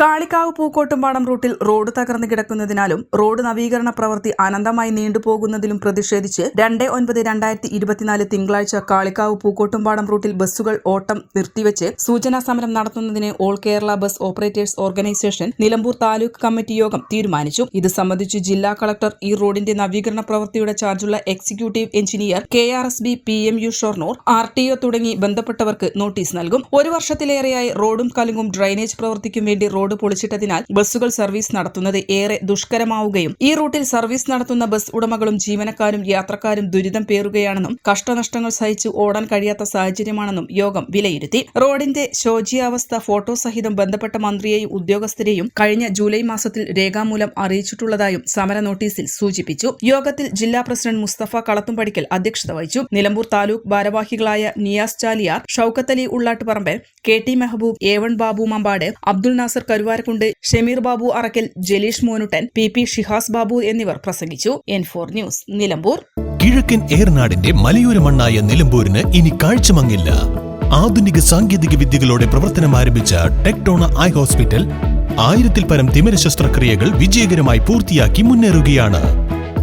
Kalikavu Pookkottumpadam റൂട്ടിൽ road തകർന്നു കിടക്കുന്നതിനാലും road നവീകരണ പ്രവൃത്തി അനന്തമായി നീണ്ടുപോകുന്നതിലും പ്രതിഷേധിച്ച് രണ്ട് ഒൻപത് രണ്ടായിരത്തി ഇരുപത്തിനാല് തിങ്കളാഴ്ച കാളിക്കാവ് പൂക്കോട്ടുംപാടം റൂട്ടിൽ ബസ്സുകൾ ഓട്ടം നിർത്തിവെച്ച് സൂചനാ സമരം നടത്തുന്നതിന് all Kerala bus operators organisation Nilambur taluk committee യോഗം തീരുമാനിച്ചു. ഇത് സംബന്ധിച്ച് ജില്ലാ കളക്ടർ ഈ റോഡിന്റെ നവീകരണ പ്രവൃത്തിയുടെ ചാർജുള്ള executive engineer K R S B P M U Shoranur R T O തുടങ്ങി ബന്ധപ്പെട്ടവർക്ക് നോട്ടീസ് നൽകും. ഒരു വർഷത്തിലേറെയായി റോഡും കലുങ്ങും ഡ്രൈനേജ് പ്രവൃത്തിക്കും വേണ്ടി റോഡ് പൊളിച്ചിട്ടതിനാൽ ബസ്സുകൾ സർവീസ് നടത്തുന്നത് ഏറെ ദുഷ്കരമാവുകയും ഈ റൂട്ടിൽ സർവീസ് നടത്തുന്ന ബസ് ഉടമകളും ജീവനക്കാരും യാത്രക്കാരും ദുരിതം പേറുകയാണെന്നും കഷ്ടനഷ്ടങ്ങൾ സഹിച്ച് ഓടാൻ കഴിയാത്ത സാഹചര്യമാണെന്നും യോഗം വിലയിരുത്തി. റോഡിന്റെ ശോചിയാവസ്ഥ ഫോട്ടോ സഹിതം ബന്ധപ്പെട്ട മന്ത്രിയെയും ഉദ്യോഗസ്ഥരെയും കഴിഞ്ഞ ജൂലൈ മാസത്തിൽ രേഖാമൂലം അറിയിച്ചിട്ടുള്ളതായും സമര നോട്ടീസിൽ സൂചിപ്പിച്ചു. യോഗത്തിൽ ജില്ലാ പ്രസിഡന്റ് മുസ്തഫ കളത്തുംപടിക്കൽ അധ്യക്ഷത വഹിച്ചു. നിലമ്പൂർ താലൂക്ക് ഭാരവാഹികളായ Niyas Chaliyar Shoukath Ali K T Mehaboob A one Babu Mambad Abdul Nasar Karuvarakundu. Shameer Babu Arakkal Jaleesh Monuttan P P Shihas Babu എന്നിവർ പ്രസംഗിച്ചു. N four news Nilambur. കിഴക്കൻ ഏറനാടിന്റെ മലയോര മണ്ണായ നിലമ്പൂരിന് ഇനി കാഴ്ചമങ്ങില്ല. ആധുനിക സാങ്കേതിക വിദ്യകളോടെ പ്രവർത്തനം ആരംഭിച്ച ടെക്ടോണ ഐ ഹോസ്പിറ്റൽ ആയിരത്തിൽ പരം തിമിര ശസ്ത്രക്രിയകൾ വിജയകരമായി പൂർത്തിയാക്കി മുന്നേറുകയാണ്.